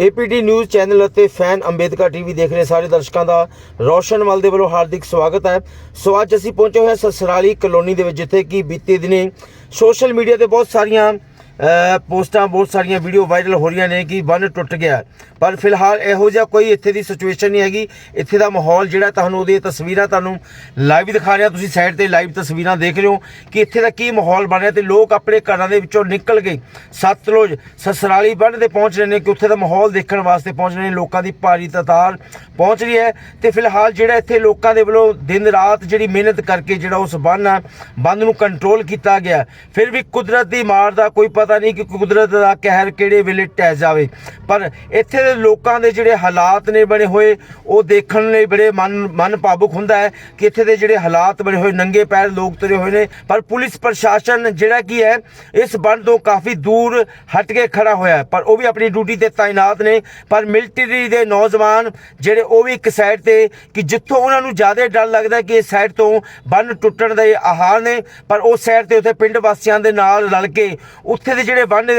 ਏਪੀਡੀ news channel ਅਤੇ fan Ambedkar TV ਦੇਖ ਰਹੇ ਸਾਰੇ ਦਰਸ਼ਕਾਂ ਦਾ ਰੋਸ਼ਨ ਮਲ ਦੇ ਵੱਲੋਂ ਹਾਰਦਿਕ ਸਵਾਗਤ ਹੈ। ਸੋ ਅੱਜ ਅਸੀਂ ਪਹੁੰਚੇ ਹੋਏ ਹਾਂ ਸਸਰਾਲੀ ਕਲੋਨੀ ਦੇ ਵਿੱਚ, ਜਿੱਥੇ ਕਿ ਬੀਤੇ ਦਿਨੇ ਸੋਸ਼ਲ ਮੀਡੀਆ ਤੇ ਬਹੁਤ ਸਾਰੀਆਂ ਪੋਸਟਾਂ ਬਹੁਤ ਸਾਰੀਆਂ ਵੀਡੀਓ ਵਾਇਰਲ ਹੋ ਰਹੀਆਂ ਨੇ ਕਿ ਬੰਨ ਟੁੱਟ ਗਿਆ ਪਰ ਫਿਲਹਾਲ ਇਹੋ ਜਿਹਾ ਕੋਈ ਇੱਥੇ ਦੀ ਸਿਚੁਏਸ਼ਨ ਨਹੀਂ ਹੈਗੀ। ਇੱਥੇ ਦਾ ਮਾਹੌਲ ਜਿਹੜਾ ਤੁਹਾਨੂੰ ਉਹਦੀਆਂ ਤਸਵੀਰਾਂ ਤੁਹਾਨੂੰ ਲਾਈਵ ਦਿਖਾ ਰਿਹਾ। ਤੁਸੀਂ ਸਾਈਡ ਤੇ ਲਾਈਵ ਤਸਵੀਰਾਂ ਦੇਖ ਰਹੇ ਹੋ ਕਿ ਇੱਥੇ ਦਾ ਕੀ ਮਾਹੌਲ ਬਣ ਰਿਹਾ ਤੇ ਲੋਕ ਆਪਣੇ ਘਰਾਂ ਦੇ ਵਿੱਚੋਂ ਨਿਕਲ ਕੇ ਸਤਲੁਜ, ਸਸਰਾਲੀ ਬੰਨ ਤੇ ਪਹੁੰਚ ਰਹੇ ਨੇ ਕਿ ਉੱਥੇ ਦਾ ਮਾਹੌਲ ਦੇਖਣ ਵਾਸਤੇ ਪਹੁੰਚ ਰਹੇ ਨੇ। ਲੋਕਾਂ ਦੀ ਭਾਰੀ ਤਾਦਾਦ ਪਹੁੰਚ ਰਹੀ ਹੈ ਤੇ ਫਿਲਹਾਲ ਜਿਹੜਾ ਇੱਥੇ ਲੋਕਾਂ ਦੇ ਵੱਲੋਂ ਦਿਨ ਰਾਤ ਜਿਹੜੀ ਮਿਹਨਤ ਕਰਕੇ ਜਿਹੜਾ ਉਸ ਬੰਨ ਆ, ਬੰਨ ਨੂੰ ਕੰਟਰੋਲ ਕੀਤਾ ਗਿਆ। ਫਿਰ ਵੀ ਕੁਦਰਤ ਦੀ ਮਾਰ ਦਾ ਕੋਈ ਪਤਾ ਨਹੀਂ ਕਿ ਕੁਦਰਤ ਦਾ ਕਹਿਰ ਕਿਹੜੇ ਵੇਲੇ ਟਹਿ ਜਾਵੇ। ਪਰ ਇੱਥੇ ਦੇ ਲੋਕਾਂ ਦੇ ਜਿਹੜੇ ਹਾਲਾਤ ਨੇ ਬਣੇ ਹੋਏ, ਉਹ ਦੇਖਣ ਲਈ ਬੜੇ ਮਨ ਮਨ ਭਾਵੁਕ ਹੁੰਦਾ ਹੈ ਕਿ ਇੱਥੇ ਦੇ ਜਿਹੜੇ ਹਾਲਾਤ ਬਣੇ ਹੋਏ, ਨੰਗੇ ਪੈਰ ਲੋਕ ਤੁਰੇ ਹੋਏ ਨੇ। ਪਰ ਪੁਲਿਸ ਪ੍ਰਸ਼ਾਸਨ ਜਿਹੜਾ ਕੀ ਹੈ, ਇਸ ਬੰਦ ਤੋਂ ਕਾਫੀ ਦੂਰ ਹਟ ਕੇ ਖੜਾ ਹੋਇਆ ਪਰ ਉਹ ਵੀ ਆਪਣੀ ਡਿਊਟੀ ਤੇ ਤਾਇਨਾਤ ਨੇ। ਪਰ ਮਿਲਟਰੀ ਦੇ ਨੌਜਵਾਨ ਜਿਹੜੇ ਉਹ ਵੀ ਇੱਕ ਸਾਈਡ ਤੇ ਕਿ ਜਿੱਥੋਂ ਉਹਨਾਂ ਨੂੰ ਜ਼ਿਆਦਾ ਡਰ ਲੱਗਦਾ ਕਿ ਇਸ ਸਾਈਡ ਤੋਂ ਬੰਨ ਟੁੱਟਣ ਦੇ ਆਹਾਰ ਨੇ, ਪਰ ਉਸ ਸਾਈਡ ਤੇ ਉੱਥੇ ਪਿੰਡ ਵਾਸੀਆਂ ਦੇ ਨਾਲ ਰਲ ਕੇ ਉੱਥੇ ਦੇ ਜਿਹੜੇ ਬੰਨ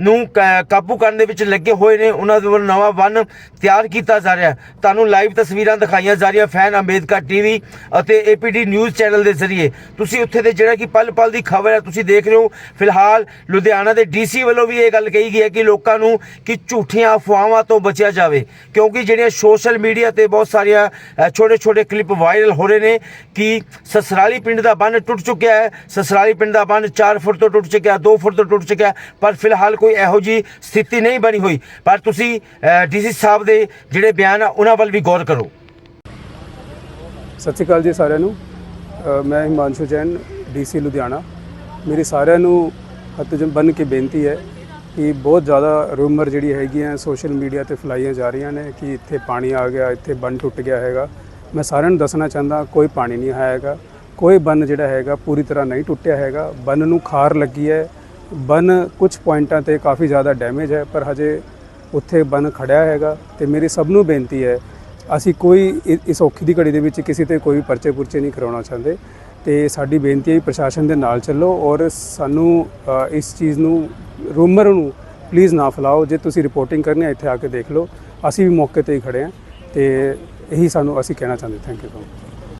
ਨੂੰ ਕਾਬੂ ਕਰਨ ਦੇ ਵਿੱਚ ਲੱਗੇ ਹੋਏ ਨੇ, ਉਹਨਾਂ ਦੇ ਵੱਲੋਂ ਨਵਾਂ ਬੰਨ ਤਿਆਰ ਕੀਤਾ ਜਾ ਰਿਹਾ ਹੈ। ਤੁਹਾਨੂੰ ਲਾਈਵ ਤਸਵੀਰਾਂ ਦਿਖਾਈਆਂ ਜਾ ਰਹੀਆਂ ਫੈਨ ਅੰਬੇਦਕਰ ਟੀਵੀ ਅਤੇ ਏਪੀਡੀ ਨਿਊਜ਼ ਚੈਨਲ ਦੇ ਜ਼ਰੀਏ। ਤੁਸੀਂ ਉੱਥੇ ਦੇ ਜਿਹੜਾ ਕਿ ਪਲ ਪਲ ਦੀ ਖਬਰ ਹੈ, ਤੁਸੀਂ ਦੇਖ ਰਹੇ ਹੋ। ਫਿਲਹਾਲ ਲੁਧਿਆਣਾ ਦੇ ਡੀਸੀ ਵੱਲੋਂ ਵੀ ਇਹ ਗੱਲ ਕਹੀ ਗਈ ਹੈ ਕਿ ਲੋਕਾਂ ਨੂੰ ਕਿ ਝੂਠੀਆਂ ਅਫਵਾਹਾਂ ਤੋਂ ਬਚਿਆ ਜਾਵੇ। ਕਿਉਂਕਿ ਜਿਹੜੀਆਂ ਸੋਸ਼ਲ ਮੀਡੀਆ ਤੇ ਬਹੁਤ ਸਾਰੀਆਂ ਛੋਟੇ ਛੋਟੇ ਕਲਿੱਪ ਵਾਇਰਲ ਹੋ ਰਹੇ ਨੇ ਕਿ ਸਸਰਾਲੀ ਪਿੰਡ ਦਾ ਬੰਨ ਟੁੱਟ ਚੁੱਕਿਆ ਹੈ। ਸਸਰਾਲੀ ਪਿੰਡ ਦਾ ਬੰਨ 4 ਫੁੱਟ ਤੋਂ ਟੁੱਟ ਚੁੱਕਿਆ 2 ਫੁੱਟ ਤੋਂ ਟੁੱਟ ਚੁੱਕਿਆ ਪਰ ਫਿਲਹਾਲ ਕੋਈ ਇਹੋ ਜੀ ਸਥਿਤੀ ਨਹੀਂ ਬਣੀ ਹੋਈ। ਪਰ ਤੁਸੀਂ ਡੀਸੀ ਸਾਹਿਬ ਦੇ ਜਿਹੜੇ ਬਿਆਨ ਆ, ਉਹਨਾਂ ਵੱਲ ਵੀ ਗੌਰ ਕਰੋ। ਸਤਿ ਸ਼੍ਰੀ ਅਕਾਲ ਜੀ ਸਾਰਿਆਂ ਨੂੰ। ਮੈਂ ਹਿਮਾਂਸ਼ੂ ਜੈਨ, ਡੀਸੀ ਲੁਧਿਆਣਾ। ਮੇਰੀ ਸਾਰਿਆਂ ਨੂੰ ਹੱਥ ਜਨ ਕੇ ਬੇਨਤੀ ਹੈ ਕਿ ਬਹੁਤ ਜ਼ਿਆਦਾ ਰੂਮਰ ਜਿਹੜੀ ਹੈਗੀਆਂ ਸੋਸ਼ਲ ਮੀਡੀਆ ਤੇ ਫੈਲਾਈਆਂ ਜਾ ਰਹੀਆਂ ਨੇ ਕਿ ਇੱਥੇ ਪਾਣੀ ਆ ਗਿਆ, ਇੱਥੇ ਬੰਨ ਟੁੱਟ ਗਿਆ ਹੈਗਾ। ਮੈਂ ਸਾਰਿਆਂ ਨੂੰ ਦੱਸਣਾ ਚਾਹੁੰਦਾ, ਕੋਈ ਪਾਣੀ ਨਹੀਂ ਆਇਆ ਹੈਗਾ। ਕੋਈ ਬੰਨ ਜਿਹੜਾ ਹੈਗਾ ਪੂਰੀ ਤਰ੍ਹਾਂ ਨਹੀਂ ਟੁੱਟਿਆ ਹੈਗਾ। ਬੰਨ ਨੂੰ ਖਾਰ ਲੱਗੀ ਹੈ। ਬੰਨ ਕੁਝ ਪੁਆਇੰਟਾਂ ਤੇ ਕਾਫੀ ਜ਼ਿਆਦਾ ਡੈਮੇਜ ਹੈ ਪਰ ਹਜੇ ਉੱਥੇ ਬੰਨ ਖੜਿਆ ਹੈਗਾ ਤੇ ਮੇਰੀ ਸਭ ਨੂੰ ਬੇਨਤੀ ਹੈ ਅਸੀਂ ਕੋਈ ਇ- ਇਸ ਔਖੀ ਦੀ ਘੜੀ ਦੇ ਵਿੱਚ ਕਿਸੇ ਤੇ ਕੋਈ ਪਰਚੇ ਪੁਰਚੇ ਨਹੀਂ ਕਰਾਉਣਾ ਚਾਹੁੰਦੇ ਤੇ ਸਾਡੀ ਬੇਨਤੀ ਹੈ ਕਿ ਪ੍ਰਸ਼ਾਸਨ ਦੇ ਨਾਲ ਚੱਲੋ ਔਰ ਸਾਨੂੰ ਅ, ਇਸ ਚੀਜ਼ ਨੂੰ ਰੂਮਰ ਨੂੰ ਪਲੀਜ਼ ਨਾ ਫੈਲਾਓ ਜੇ ਤੁਸੀਂ ਰਿਪੋਰਟਿੰਗ ਕਰਨੀ ਹੈ ਇੱਥੇ ਆ ਕੇ ਦੇਖ ਲਓ ਅਸੀਂ ਵੀ ਮੌਕੇ ਤੇ ਹੀ ਖੜੇ ਹਾਂ ਤੇ ਇਹੀ ਸਾਨੂੰ ਅਸੀਂ ਕਹਿਣਾ ਚਾਹੁੰਦੇ ਥੈਂਕ ਯੂ